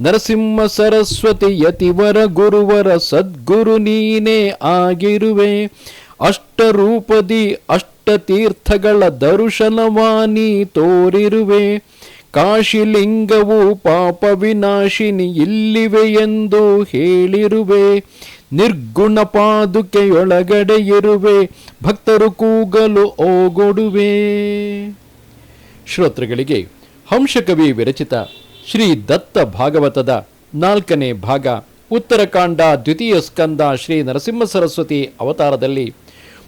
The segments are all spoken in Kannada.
ನರಸಿಂಹ ಸರಸ್ವತಿ ಯತಿವರ ಗುರುವರ ಸದ್ಗುರು ನೀನೇ ಆಗಿರುವೆ. ಅಷ್ಟರೂಪದಿ ಅಷ್ಟತೀರ್ಥಗಳ ದರ್ಶನವಾನಿ ತೋರಿರುವೆ. ಕಾಶಿಲಿಂಗವು ಪಾಪ ವಿನಾಶಿನಿ ಇಲ್ಲಿವೆ ಎಂದು ಹೇಳಿರುವೆ. ನಿರ್ಗುಣ ಪಾದುಕೆಯೊಳಗಡೆ ಇರುವೆ ಭಕ್ತರು ಕೂಗಲು ಓಗೊಡುವೆ. ಶ್ರೋತೃಗಳಿಗೆ ಹಂಸಕವಿ ವಿರಚಿತ ಶ್ರೀ ದತ್ತ ಭಾಗವತದ ನಾಲ್ಕನೇ ಭಾಗ, ಉತ್ತರಕಾಂಡ ದ್ವಿತೀಯ ಸ್ಕಂದ ಶ್ರೀ ನರಸಿಂಹ ಸರಸ್ವತಿ ಅವತಾರದಲ್ಲಿ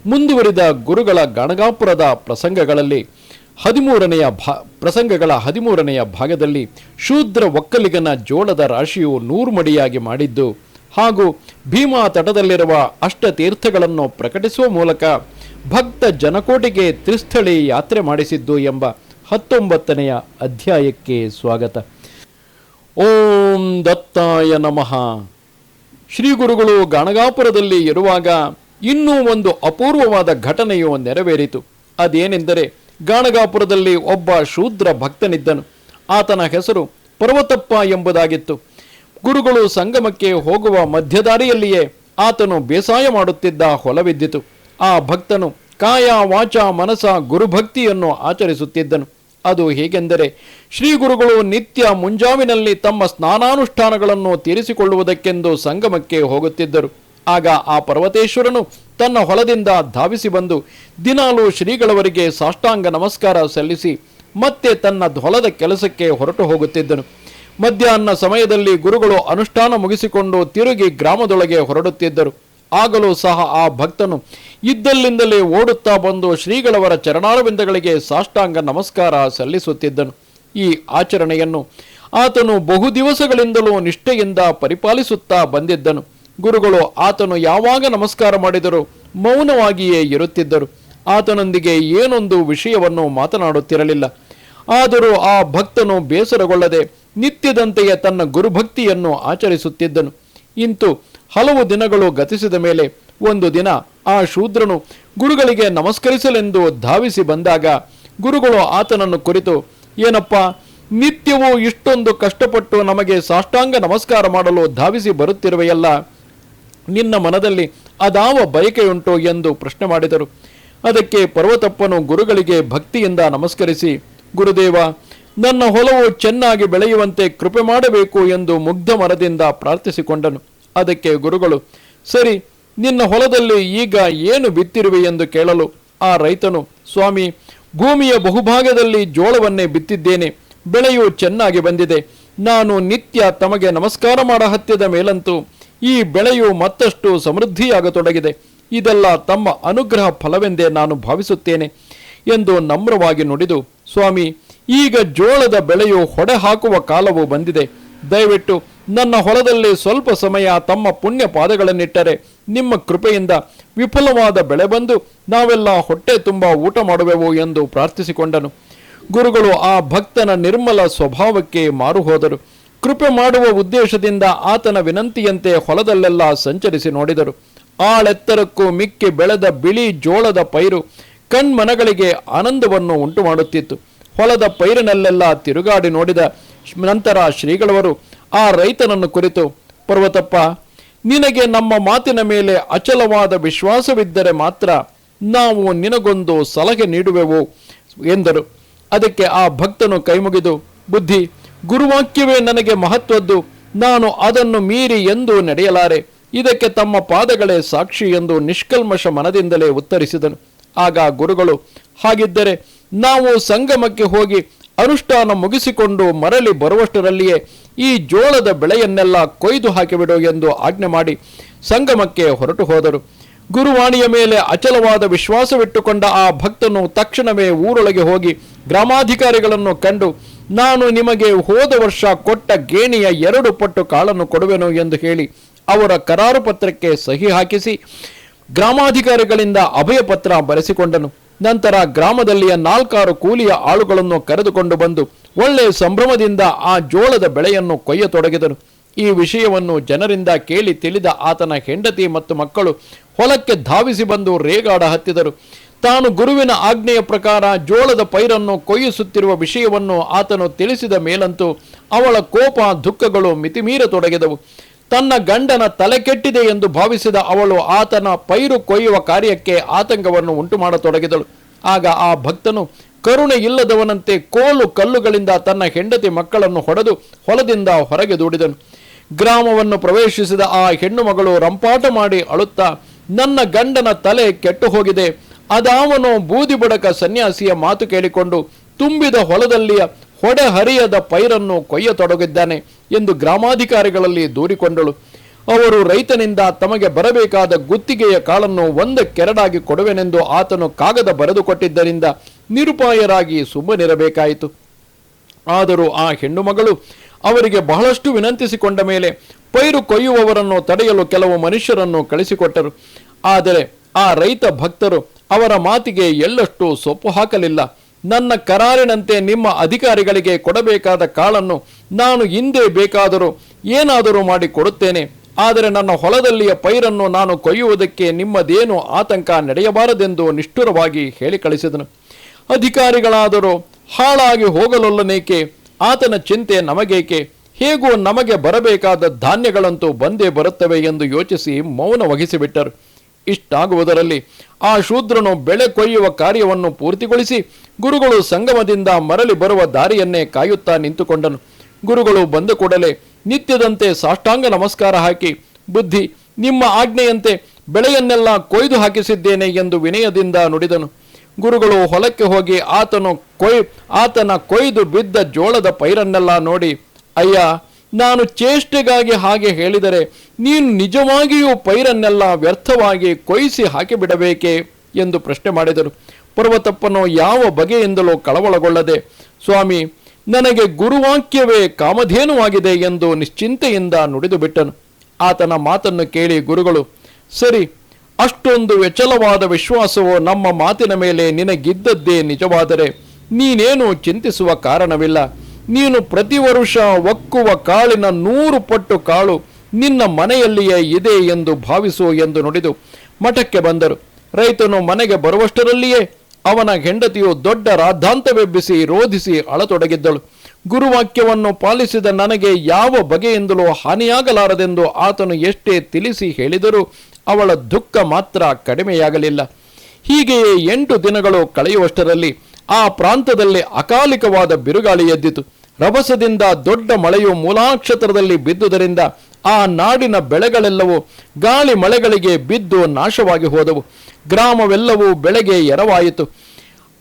ಮುಂದುವರಿದ ಗುರುಗಳ ಗಣಗಾಪುರದ ಪ್ರಸಂಗಗಳಲ್ಲಿ ಹದಿಮೂರನೆಯ ಭಾ, ಪ್ರಸಂಗಗಳ ಹದಿಮೂರನೆಯ ಭಾಗದಲ್ಲಿ ಶೂದ್ರ ಒಕ್ಕಲಿಗನ ಜೋಳದ ರಾಶಿಯು ನೂರು ಮಡಿಯಾಗಿ ಮಾಡಿದ್ದು ಹಾಗೂ ಭೀಮಾ ತಟದಲ್ಲಿರುವ ಅಷ್ಟತೀರ್ಥಗಳನ್ನು ಪ್ರಕಟಿಸುವ ಮೂಲಕ ಭಕ್ತ ಜನಕೋಟಿಗೆ ತ್ರಿಸ್ಥಳಿ ಯಾತ್ರೆ ಮಾಡಿಸಿದ್ದು ಎಂಬ ಹತ್ತೊಂಬತ್ತನೆಯ ಅಧ್ಯಾಯಕ್ಕೆ ಸ್ವಾಗತ. ಓಂ ದತ್ತಾಯ ನಮಃ. ಶ್ರೀ ಗುರುಗಳು ಗಣಗಾಪುರದಲ್ಲಿ ಇರುವಾಗ ಇನ್ನೂ ಒಂದು ಅಪೂರ್ವವಾದ ಘಟನೆಯು ನೆರವೇರಿತು. ಅದೇನೆಂದರೆ ಗಾಣಗಾಪುರದಲ್ಲಿ ಒಬ್ಬ ಶೂದ್ರ ಭಕ್ತನಿದ್ದನು. ಆತನ ಹೆಸರು ಪರ್ವತಪ್ಪ ಎಂಬುದಾಗಿತ್ತು. ಗುರುಗಳು ಸಂಗಮಕ್ಕೆ ಹೋಗುವ ಮಧ್ಯದಾರಿಯಲ್ಲಿಯೇ ಆತನು ಬೇಸಾಯ ಮಾಡುತ್ತಿದ್ದ ಹೊಲವಿದ್ದಿತು. ಆ ಭಕ್ತನು ಕಾಯ ವಾಚ ಮನಸ ಗುರುಭಕ್ತಿಯನ್ನು ಆಚರಿಸುತ್ತಿದ್ದನು. ಅದು ಹೇಗೆಂದರೆ ಶ್ರೀ ಗುರುಗಳು ನಿತ್ಯ ಮುಂಜಾವಿನಲ್ಲಿ ತಮ್ಮ ಸ್ನಾನಾನುಷ್ಠಾನಗಳನ್ನು ತೀರಿಸಿಕೊಳ್ಳುವುದಕ್ಕೆಂದು ಸಂಗಮಕ್ಕೆ ಹೋಗುತ್ತಿದ್ದರು. ಆಗ ಆ ಪರ್ವತೇಶ್ವರನು ತನ್ನ ಹೊಲದಿಂದ ಧಾವಿಸಿ ಬಂದು ದಿನಾಲು ಶ್ರೀಗಳವರಿಗೆ ಸಾಷ್ಟಾಂಗ ನಮಸ್ಕಾರ ಸಲ್ಲಿಸಿ ಮತ್ತೆ ತನ್ನ ಹೊಲದ ಕೆಲಸಕ್ಕೆ ಹೊರಟು ಹೋಗುತ್ತಿದ್ದನು. ಮಧ್ಯಾಹ್ನ ಸಮಯದಲ್ಲಿ ಗುರುಗಳು ಅನುಷ್ಠಾನ ಮುಗಿಸಿಕೊಂಡು ತಿರುಗಿ ಗ್ರಾಮದೊಳಗೆ ಹೊರಡುತ್ತಿದ್ದರು. ಆಗಲೂ ಸಹ ಆ ಭಕ್ತನು ಇದ್ದಲ್ಲಿಂದಲೇ ಓಡುತ್ತಾ ಬಂದು ಶ್ರೀಗಳವರ ಚರಣಾರವಿಂದಗಳಿಗೆ ಸಾಷ್ಟಾಂಗ ನಮಸ್ಕಾರ ಸಲ್ಲಿಸುತ್ತಿದ್ದನು. ಈ ಆಚರಣೆಯನ್ನು ಆತನು ಬಹು ದಿವಸಗಳಿಂದಲೂ ನಿಷ್ಠೆಯಿಂದ ಪರಿಪಾಲಿಸುತ್ತಾ ಬಂದಿದ್ದನು. ಗುರುಗಳು ಆತನು ಯಾವಾಗ ನಮಸ್ಕಾರ ಮಾಡಿದರೂ ಮೌನವಾಗಿಯೇ ಇರುತ್ತಿದ್ದರು. ಆತನೊಂದಿಗೆ ಏನೊಂದು ವಿಷಯವನ್ನು ಮಾತನಾಡುತ್ತಿರಲಿಲ್ಲ. ಆದರೂ ಆ ಭಕ್ತನು ಬೇಸರಗೊಳ್ಳದೆ ನಿತ್ಯದಂತೆಯೇ ತನ್ನ ಗುರುಭಕ್ತಿಯನ್ನು ಆಚರಿಸುತ್ತಿದ್ದನು. ಇಂತು ಹಲವು ದಿನಗಳು ಗತಿಸಿದ ಮೇಲೆ ಒಂದು ದಿನ ಆ ಶೂದ್ರನು ಗುರುಗಳಿಗೆ ನಮಸ್ಕರಿಸಲೆಂದು ಧಾವಿಸಿ ಬಂದಾಗ ಗುರುಗಳು ಆತನನ್ನು ಕುರಿತು, ಏನಪ್ಪ, ನಿತ್ಯವೂ ಇಷ್ಟೊಂದು ಕಷ್ಟಪಟ್ಟು ನಮಗೆ ಸಾಷ್ಟಾಂಗ ನಮಸ್ಕಾರ ಮಾಡಲು ಧಾವಿಸಿ ಬರುತ್ತಿರುವೆಯಲ್ಲ? ನಿನ್ನ ಮನದಲ್ಲಿ ಅದಾವ ಬಯಕೆಯುಂಟು ಎಂದು ಪ್ರಶ್ನೆ ಮಾಡಿದರು. ಅದಕ್ಕೆ ಪರ್ವತಪ್ಪನು ಗುರುಗಳಿಗೆ ಭಕ್ತಿಯಿಂದ ನಮಸ್ಕರಿಸಿ, ಗುರುದೇವ, ನನ್ನ ಹೊಲವು ಚೆನ್ನಾಗಿ ಬೆಳೆಯುವಂತೆ ಕೃಪೆ ಮಾಡಬೇಕು ಎಂದು ಮುಗ್ಧ ಮರದಿಂದ ಪ್ರಾರ್ಥಿಸಿಕೊಂಡನು. ಅದಕ್ಕೆ ಗುರುಗಳು, ಸರಿ, ನಿನ್ನ ಹೊಲದಲ್ಲಿ ಈಗ ಏನು ಬಿತ್ತಿರುವೆ ಎಂದು ಕೇಳಲು? ಆ ರೈತನು, ಸ್ವಾಮಿ, ಭೂಮಿಯ ಬಹುಭಾಗದಲ್ಲಿ ಜೋಳವನ್ನೇ ಬಿತ್ತಿದ್ದೇನೆ. ಬೆಳೆಯು ಚೆನ್ನಾಗಿ ಬಂದಿದೆ. ನಾನು ನಿತ್ಯ ತಮಗೆ ನಮಸ್ಕಾರ ಮಾಡ ಹತ್ಯದ ಮೇಲಂತೂ ಈ ಬೆಳೆಯು ಮತ್ತಷ್ಟು ಸಮೃದ್ಧಿಯಾಗತೊಡಗಿದೆ. ಇದೆಲ್ಲ ತಮ್ಮ ಅನುಗ್ರಹ ಫಲವೆಂದೇ ನಾನು ಭಾವಿಸುತ್ತೇನೆ ಎಂದು ನಮ್ರವಾಗಿ ನುಡಿದು, ಸ್ವಾಮಿ, ಈಗ ಜೋಳದ ಬೆಳೆಯು ಹೊಡೆ ಹಾಕುವ ಕಾಲವು ಬಂದಿದೆ. ದಯವಿಟ್ಟು ನನ್ನ ಹೊಲದಲ್ಲಿ ಸ್ವಲ್ಪ ಸಮಯ ತಮ್ಮ ಪುಣ್ಯ ಪಾದಗಳನ್ನಿಟ್ಟರೆ ನಿಮ್ಮ ಕೃಪೆಯಿಂದ ವಿಫಲವಾದ ಬೆಳೆ ಬಂದು ನಾವೆಲ್ಲ ಹೊಟ್ಟೆ ತುಂಬ ಊಟ ಮಾಡುವೆವು ಎಂದು ಪ್ರಾರ್ಥಿಸಿಕೊಂಡನು. ಗುರುಗಳು ಆ ಭಕ್ತನ ನಿರ್ಮಲ ಸ್ವಭಾವಕ್ಕೆ ಮಾರು ಹೋದರು. ಕೃಪೆ ಮಾಡುವ ಉದ್ದೇಶದಿಂದ ಆತನ ವಿನಂತಿಯಂತೆ ಹೊಲದಲ್ಲೆಲ್ಲ ಸಂಚರಿಸಿ ನೋಡಿದರು. ಆಳೆತ್ತರಕ್ಕೂ ಮಿಕ್ಕಿ ಬೆಳೆದ ಬಿಳಿ ಜೋಳದ ಪೈರು ಕಣ್ಮನಗಳಿಗೆ ಆನಂದವನ್ನು ಉಂಟು ಮಾಡುತ್ತಿತ್ತು ಹೊಲದ ಪೈರಿನಲ್ಲೆಲ್ಲ ತಿರುಗಾಡಿ ನೋಡಿದ ನಂತರ ಶ್ರೀಗಳವರು ಆ ರೈತನನ್ನು ಕುರಿತು, ಪರ್ವತಪ್ಪ, ನಿನಗೆ ನಮ್ಮ ಮಾತಿನ ಮೇಲೆ ಅಚಲವಾದ ವಿಶ್ವಾಸವಿದ್ದರೆ ಮಾತ್ರ ನಾವು ನಿನಗೊಂದು ಸಲಹೆ ನೀಡುವೆವು, ಎಂದರು. ಅದಕ್ಕೆ ಆ ಭಕ್ತನು ಕೈಮುಗಿದು, ಬುದ್ಧಿ, ಗುರುವಾಕ್ಯವೇ ನನಗೆ ಮಹತ್ವದ್ದು, ನಾನು ಅದನ್ನು ಮೀರಿ ಎಂದು ನಡೆಯಲಾರೆ, ಇದಕ್ಕೆ ತಮ್ಮ ಪಾದಗಳೇ ಸಾಕ್ಷಿ ಎಂದು ನಿಷ್ಕಲ್ಮಶ ಮನದಿಂದಲೇ ಉತ್ತರಿಸಿದನು. ಆಗ ಗುರುಗಳು, ಹಾಗಿದ್ದರೆ ನಾವು ಸಂಗಮಕ್ಕೆ ಹೋಗಿ ಅನುಷ್ಠಾನ ಮುಗಿಸಿಕೊಂಡು ಮರಳಿ ಬರುವಷ್ಟರಲ್ಲಿಯೇ ಈ ಜೋಳದ ಬೆಳೆಯನ್ನೆಲ್ಲ ಕೊಯ್ದು ಹಾಕಿಬಿಡು ಎಂದು ಆಜ್ಞೆ ಮಾಡಿ ಸಂಗಮಕ್ಕೆ ಹೊರಟು ಹೋದರು. ಗುರುವಾಣಿಯ ಮೇಲೆ ಅಚಲವಾದ ವಿಶ್ವಾಸವಿಟ್ಟುಕೊಂಡ ಆ ಭಕ್ತನು ತಕ್ಷಣವೇ ಊರೊಳಗೆ ಹೋಗಿ ಗ್ರಾಮಾಧಿಕಾರಿಗಳನ್ನು ಕಂಡು, ನಾನು ನಿಮಗೆ ಹೋದ ವರ್ಷ ಕೊಟ್ಟ ಗೇಣಿಯ ಎರಡು ಪಟ್ಟು ಕಾಳನ್ನು ಕೊಡುವೆನು ಎಂದು ಹೇಳಿ ಅವರ ಕರಾರು ಪತ್ರಕ್ಕೆ ಸಹಿ ಹಾಕಿಸಿ ಗ್ರಾಮಾಧಿಕಾರಿಗಳಿಂದ ಅಭಯ ಪತ್ರ ಬರೆಸಿಕೊಂಡನು. ನಂತರ ಗ್ರಾಮದಲ್ಲಿಯ ನಾಲ್ಕಾರು ಕೂಲಿಯ ಆಳುಗಳನ್ನು ಕರೆದುಕೊಂಡು ಬಂದು ಒಳ್ಳೆಯ ಸಂಭ್ರಮದಿಂದ ಆ ಜೋಳದ ಬೆಳೆಯನ್ನು ಕೊಯ್ಯತೊಡಗಿದನು ಈ ವಿಷಯವನ್ನು ಜನರಿಂದ ಕೇಳಿ ತಿಳಿದ ಆತನ ಹೆಂಡತಿ ಮತ್ತು ಮಕ್ಕಳು ಹೊಲಕ್ಕೆ ಧಾವಿಸಿ ಬಂದು ರೇಗಾಡ ಹತ್ತಿದರು. ತಾನು ಗುರುವಿನ ಆಜ್ಞೆಯ ಪ್ರಕಾರ ಜೋಳದ ಪೈರನ್ನು ಕೊಯ್ಯಿಸುತ್ತಿರುವ ವಿಷಯವನ್ನು ಆತನು ತಿಳಿಸಿದ ಮೇಲಂತೂ ಅವಳ ಕೋಪ ದುಃಖಗಳು ಮಿತಿಮೀರತೊಡಗಿದವು. ತನ್ನ ಗಂಡನ ತಲೆ ಕೆಟ್ಟಿದೆ ಎಂದು ಭಾವಿಸಿದ ಅವಳು ಆತನ ಪೈರು ಕೊಯ್ಯುವ ಕಾರ್ಯಕ್ಕೆ ಆತಂಕವನ್ನು ಉಂಟು ಮಾಡತೊಡಗಿದಳು ಆಗ ಆ ಭಕ್ತನು ಕರುಣೆ ಇಲ್ಲದವನಂತೆ ಕೋಲು ಕಲ್ಲುಗಳಿಂದ ತನ್ನ ಹೆಂಡತಿ ಮಕ್ಕಳನ್ನು ಹೊಡೆದು ಹೊಲದಿಂದ ಹೊರಗೆ ದೂಡಿದನು. ಗ್ರಾಮವನ್ನು ಪ್ರವೇಶಿಸಿದ ಆ ಹೆಣ್ಣು ಮಗಳು ರಂಪಾಟ ಮಾಡಿ ಅಳುತ್ತಾ, ನನ್ನ ಗಂಡನ ತಲೆ ಕೆಟ್ಟು ಹೋಗಿದೆ. ಅದಾವನು ಬೂದಿ ಬುಡಕ ಸನ್ಯಾಸಿಯ ಮಾತು ಕೇಳಿಕೊಂಡು ತುಂಬಿದ ಹೊಲದಲ್ಲಿಯ ಹೊಡೆ ಹರಿಯದ ಪೈರನ್ನು ಕೊಯ್ಯತೊಡಗಿದ್ದಾನೆ ಎಂದು ಗ್ರಾಮಾಧಿಕಾರಿಗಳಲ್ಲಿ ದೂರಿಕೊಂಡಳು. ಅವರು ರೈತನಿಂದ ತಮಗೆ ಬರಬೇಕಾದ ಗುತ್ತಿಗೆಯ ಕಾಳನ್ನು ಒಂದಕ್ಕೆರಡಾಗಿ ಕೊಡುವೆನೆಂದು ಆತನು ಕಾಗದ ಬರೆದುಕೊಟ್ಟಿದ್ದರಿಂದ ನಿರುಪಾಯರಾಗಿ ಸುಮ್ಮನಿರಬೇಕಾಯಿತು. ಆದರೂ ಆ ಹೆಣ್ಣು ಮಗಳು ಅವರಿಗೆ ಬಹಳಷ್ಟು ವಿನಂತಿಸಿಕೊಂಡ ಮೇಲೆ ಪೈರು ಕೊಯ್ಯುವವರನ್ನು ತಡೆಯಲು ಕೆಲವು ಮನುಷ್ಯರನ್ನು ಕಳಿಸಿಕೊಟ್ಟರು. ಆದರೆ ಆ ರೈತ ಭಕ್ತರು ಅವರ ಮಾತಿಗೆ ಎಳ್ಳಷ್ಟು ಸೊಪ್ಪು ಹಾಕಲಿಲ್ಲ. ನನ್ನ ಕರಾರಿನಂತೆ ನಿಮ್ಮ ಅಧಿಕಾರಿಗಳಿಗೆ ಕೊಡಬೇಕಾದ ಕಾಳನ್ನು ನಾನು ಹಿಂದೆ ಬೇಕಾದರೂ ಏನಾದರೂ ಮಾಡಿ ಕೊಡುತ್ತೇನೆ. ಆದರೆ ನನ್ನ ಹೊಲದಲ್ಲಿಯ ಪೈರನ್ನು ನಾನು ಕೊಯ್ಯುವುದಕ್ಕೆ ನಿಮ್ಮದೇನು ಆತಂಕ ನಡೆಯಬಾರದೆಂದು ನಿಷ್ಠುರವಾಗಿ ಹೇಳಿ ಕಳಿಸಿದನು ಅಧಿಕಾರಿಗಳಾದರೂ ಹಾಳಾಗಿ ಹೋಗಲೊಲ್ಲನೇಕೆ? ಆತನ ಚಿಂತೆ ನಮಗೇಕೆ? ಹೇಗೂ ನಮಗೆ ಬರಬೇಕಾದ ಧಾನ್ಯಗಳಂತೂ ಬಂದೇ ಬರುತ್ತವೆ ಎಂದು ಯೋಚಿಸಿ ಮೌನ ವಹಿಸಿಬಿಟ್ಟರು. ಇಷ್ಟಾಗುವುದರಲ್ಲಿ ಆ ಶೂದ್ರನು ಬೆಳೆ ಕೊಯ್ಯುವ ಕಾರ್ಯವನ್ನು ಪೂರ್ತಿಗೊಳಿಸಿ ಗುರುಗಳು ಸಂಗಮದಿಂದ ಮರಳಿ ಬರುವ ದಾರಿಯನ್ನೇ ಕಾಯುತ್ತಾ ನಿಂತುಕೊಂಡನು. ಗುರುಗಳು ಬಂದ ಕೂಡಲೇ ನಿತ್ಯದಂತೆ ಸಾಷ್ಟಾಂಗ ನಮಸ್ಕಾರ ಹಾಕಿ, ಬುದ್ಧಿ, ನಿಮ್ಮ ಆಜ್ಞೆಯಂತೆ ಬೆಳೆಯನ್ನೆಲ್ಲ ಕೊಯ್ದು ಹಾಕಿಸಿದ್ದೇನೆ ಎಂದು ವಿನಯದಿಂದ ನುಡಿದನು. ಗುರುಗಳು ಹೊಲಕ್ಕೆ ಹೋಗಿ ಆತನು ಕೊಯ್, ಆತನ ಕೊಯ್ದು ಬಿದ್ದ ಜೋಳದ ಪೈರನ್ನೆಲ್ಲ ನೋಡಿ, ಅಯ್ಯ ನಾನು ಚೇಷ್ಟೆಗಾಗಿ ಹಾಗೆ ಹೇಳಿದರೆ ನೀನು ನಿಜವಾಗಿಯೂ ಪೈರನ್ನೆಲ್ಲ ವ್ಯರ್ಥವಾಗಿ ಕೊಯ್ಸಿ ಹಾಕಿಬಿಡಬೇಕೆ ಎಂದು ಪ್ರಶ್ನೆ ಮಾಡಿದರು. ಪರ್ವತಪ್ಪನು ಯಾವ ಬಗೆಯಿಂದಲೂ ಕಳವಳಗೊಳ್ಳದೆ, ಸ್ವಾಮಿ, ನನಗೆ ಗುರುವಾಕ್ಯವೇ ಕಾಮಧೇನುವಾಗಿದೆ ಎಂದು ನಿಶ್ಚಿಂತೆಯಿಂದ ನುಡಿದು ಬಿಟ್ಟನು. ಆತನ ಮಾತನ್ನು ಕೇಳಿ ಗುರುಗಳು, ಸರಿ, ಅಷ್ಟೊಂದು ವಿಚಲವಾದ ವಿಶ್ವಾಸವು ನಮ್ಮ ಮಾತಿನ ಮೇಲೆ ನಿನಗಿದ್ದದ್ದೇ ನಿಜವಾದರೆ ನೀನೇನು ಚಿಂತಿಸುವ ಕಾರಣವಿಲ್ಲ. ನೀನು ಪ್ರತಿ ವರುಷ ಒಕ್ಕುವ ಕಾಳಿನ ನೂರು ಪಟ್ಟು ಕಾಳು ನಿನ್ನ ಮನೆಯಲ್ಲಿಯೇ ಇದೆ ಎಂದು ಭಾವಿಸು ಎಂದು ನುಡಿದು ಮಠಕ್ಕೆ ಬಂದರು. ರೈತನು ಮನೆಗೆ ಬರುವಷ್ಟರಲ್ಲಿಯೇ ಅವನ ಹೆಂಡತಿಯು ದೊಡ್ಡ ರಾದ್ಧಾಂತವೆಬ್ಬಿಸಿ ರೋಧಿಸಿ ಅಳತೊಡಗಿದ್ದಳು. ಗುರುವಾಕ್ಯವನ್ನು ಪಾಲಿಸಿದ ನನಗೆ ಯಾವ ಬಗೆಯಿಂದಲೂ ಹಾನಿಯಾಗಲಾರದೆಂದು ಆತನು ಎಷ್ಟೇ ತಿಳಿಸಿ ಹೇಳಿದರೂ ಅವಳ ದುಃಖ ಮಾತ್ರ ಕಡಿಮೆಯಾಗಲಿಲ್ಲ. ಹೀಗೆಯೇ ಎಂಟು ದಿನಗಳು ಕಳೆಯುವಷ್ಟರಲ್ಲಿ ಆ ಪ್ರಾಂತದಲ್ಲಿ ಅಕಾಲಿಕವಾದ ಬಿರುಗಾಳಿ ಎದ್ದಿತು. ರಭಸದಿಂದ ದೊಡ್ಡ ಮಳೆಯು ಮೂಲಾಕ್ಷತ್ರದಲ್ಲಿ ಬಿದ್ದುದರಿಂದ ಆ ನಾಡಿನ ಬೆಳೆಗಳೆಲ್ಲವೂ ಗಾಳಿ ಮಳೆಗಳಿಗೆ ಬಿದ್ದು ನಾಶವಾಗಿ ಹೋದವು. ಗ್ರಾಮವೆಲ್ಲವೂ ಬೆಳೆಗೆ ಎರವಾಯಿತು.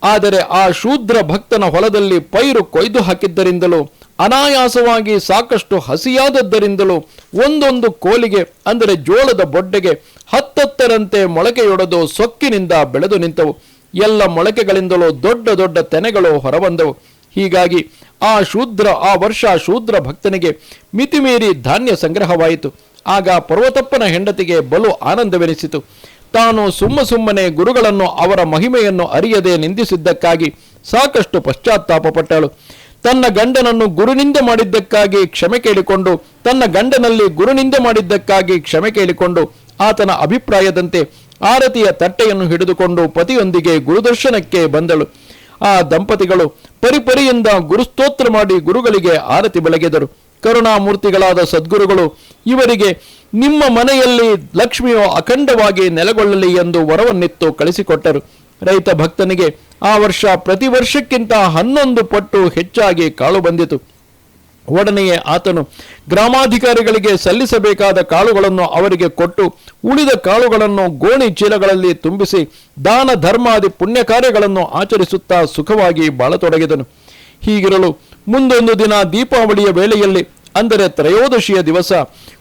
ಆದರೆ ಆ ಶೂದ್ರ ಭಕ್ತನ ಹೊಲದಲ್ಲಿ ಪೈರು ಕೊಯ್ದು ಹಾಕಿದ್ದರಿಂದಲೂ, ಅನಾಯಾಸವಾಗಿ ಸಾಕಷ್ಟು ಹಸಿಯಾದದ್ದರಿಂದಲೂ ಒಂದೊಂದು ಕೋಲಿಗೆ, ಅಂದರೆ ಜೋಳದ ಬೊಡ್ಡೆಗೆ ಹತ್ತತ್ತರಂತೆ ಮೊಳಕೆಯೊಡೆದು ಸೊಕ್ಕಿನಿಂದ ಬೆಳೆದು ನಿಂತವು. ಎಲ್ಲ ಮೊಳಕೆಗಳಿಂದಲೂ ದೊಡ್ಡ ದೊಡ್ಡ ತೆನೆಗಳು ಹೊರಬಂದವು. ಹೀಗಾಗಿ ಆ ಶೂದ್ರ, ಆ ವರ್ಷ ಶೂದ್ರ ಭಕ್ತನಿಗೆ ಮಿತಿಮೀರಿ ಧಾನ್ಯ ಸಂಗ್ರಹವಾಯಿತು. ಆಗ ಪರ್ವತಪ್ಪನ ಹೆಂಡತಿಗೆ ಬಲು ಆನಂದವೆನಿಸಿತು. ತಾನು ಸುಮ್ಮ ಸುಮ್ಮನೆ ಗುರುಗಳನ್ನು ಅವರ ಮಹಿಮೆಯನ್ನು ಅರಿಯದೆ ನಿಂದಿಸಿದ್ದಕ್ಕಾಗಿ ಸಾಕಷ್ಟು ಪಶ್ಚಾತ್ತಾಪಪಟ್ಟಳು ತನ್ನ ಗಂಡನನ್ನು ಗುರುನಿಂದೆ ಮಾಡಿದ್ದಕ್ಕಾಗಿ ಕ್ಷಮೆ ಕೇಳಿಕೊಂಡು, ತನ್ನ ಗಂಡನಲ್ಲಿ ಗುರುನಿಂದೆ ಮಾಡಿದ್ದಕ್ಕಾಗಿ ಕ್ಷಮೆ ಕೇಳಿಕೊಂಡು ಆತನ ಅಭಿಪ್ರಾಯದಂತೆ ಆರತಿಯ ತಟ್ಟೆಯನ್ನು ಹಿಡಿದುಕೊಂಡು ಪತಿಯೊಂದಿಗೆ ಗುರುದರ್ಶನಕ್ಕೆ ಬಂದಳು. ಆ ದಂಪತಿಗಳು ಪರಿಪರಿಯಿಂದ ಗುರುಸ್ತೋತ್ರ ಮಾಡಿ ಗುರುಗಳಿಗೆ ಆರತಿ ಬೆಳಗಿದರು ಕರುಣಾಮೂರ್ತಿಗಳಾದ ಸದ್ಗುರುಗಳು, ಇವರಿಗೆ ನಿಮ್ಮ ಮನೆಯಲ್ಲಿ ಲಕ್ಷ್ಮಿಯು ಅಖಂಡವಾಗಿ ನೆಲೆಗೊಳ್ಳಲಿ ಎಂದು ವರವನ್ನಿತ್ತು ಕಳಿಸಿಕೊಟ್ಟರು. ರೈತ ಭಕ್ತನಿಗೆ ಆ ವರ್ಷ ಪ್ರತಿ ವರ್ಷಕ್ಕಿಂತ ಹನ್ನೊಂದು ಪಟ್ಟು ಹೆಚ್ಚಾಗಿ ಕಾಳು ಬಂದಿತು. ಒಡನೆಯೇ ಆತನು ಗ್ರಾಮಾಧಿಕಾರಿಗಳಿಗೆ ಸಲ್ಲಿಸಬೇಕಾದ ಕಾಳುಗಳನ್ನು ಅವರಿಗೆ ಕೊಟ್ಟು ಉಳಿದ ಕಾಳುಗಳನ್ನು ಗೋಣಿ ಚೀಲಗಳಲ್ಲಿ ತುಂಬಿಸಿ ದಾನ ಧರ್ಮಾದಿ ಪುಣ್ಯ ಕಾರ್ಯಗಳನ್ನು ಆಚರಿಸುತ್ತಾ ಸುಖವಾಗಿ ಬಾಳತೊಡಗಿದನು. ಹೀಗಿರಲು ಮುಂದೊಂದು ದಿನ ದೀಪಾವಳಿಯ ವೇಳೆಯಲ್ಲಿ, ಅಂದರೆ ತ್ರಯೋದಶಿಯ ದಿವಸ,